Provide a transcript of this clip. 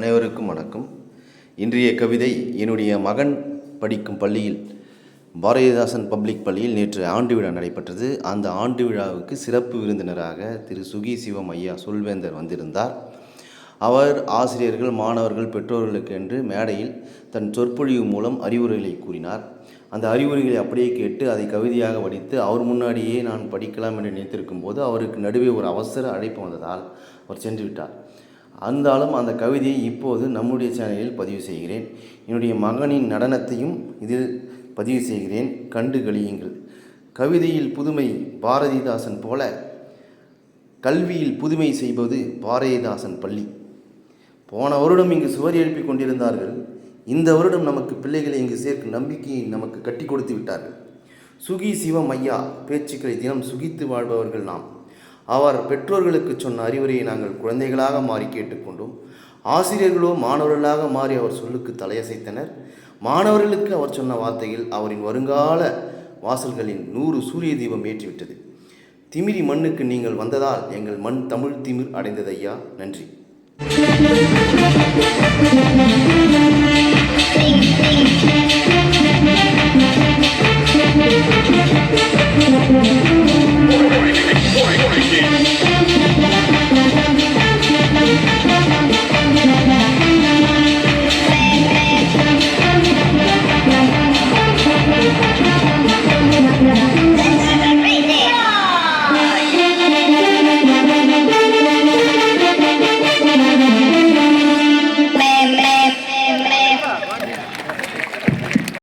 அனைவருக்கும் வணக்கம். இன்றைய கவிதை என்னுடைய மகன் படிக்கும் பள்ளியில் பாரதிதாசன் பப்ளிக் பள்ளியில் நேற்று ஆண்டு விழா நடைபெற்றது. அந்த ஆண்டு விழாவுக்கு சிறப்பு விருந்தினராக திரு சுகி சிவம் ஐயா சொல்வேந்தர் வந்திருந்தார். அவர் ஆசிரியர்கள் மாணவர்கள் பெற்றோர்களுக்கு என்று மேடையில் தன் சொற்பொழிவு மூலம் அறிவுரைகளை கூறினார். அந்த அறிவுரைகளை அப்படியே கேட்டு அதை கவிதையாக வடித்து அவர் முன்னாடியே நான் படிக்கலாம் என்று நினைத்திருக்கும் போது அவருக்கு நடுவே ஒரு அவசர அழைப்பு வந்ததால் அவர் சென்று விட்டார். அந்தாலும் அந்த கவிதையை இப்போது நம்முடைய சேனலில் பதிவு செய்கிறேன். என்னுடைய மகனின் நடனத்தையும் இதில் பதிவு செய்கிறேன். கண்டு கழியுங்கள். கவிதையில் புதுமை பாரதிதாசன் போல கல்வியில் புதுமை செய்வது பாரதிதாசன் பள்ளி. போன வருடம் இங்கு சுவர் எழுப்பி கொண்டிருந்தார்கள். இந்த வருடம் நமக்கு பிள்ளைகளை இங்கு சேர்க்கும் நம்பிக்கையை நமக்கு கட்டி கொடுத்து விட்டார்கள். சுகி சிவம் ஐயா பேச்சுக்களை தினம் சுகித்து வாழ்பவர்கள் நாம். அவர் பெற்றோர்களுக்கு சொன்ன அறிவுரையை நாங்கள் குழந்தைகளாக மாறி கேட்டுக்கொண்டோம். ஆசிரியர்களோ மாணவர்களாக மாறி அவர் சொல்லுக்கு தலையசைத்தனர். மாணவர்களுக்கு அவர் சொன்ன வார்த்தையில் அவரின் வருங்கால வாசல்களின் நூறு சூரிய தீபம் ஏற்றிவிட்டது. திமிரி மண்ணுக்கு நீங்கள் வந்ததால் எங்கள் மண் தமிழ் திமிர் அடைந்தது ஐயா நன்றி.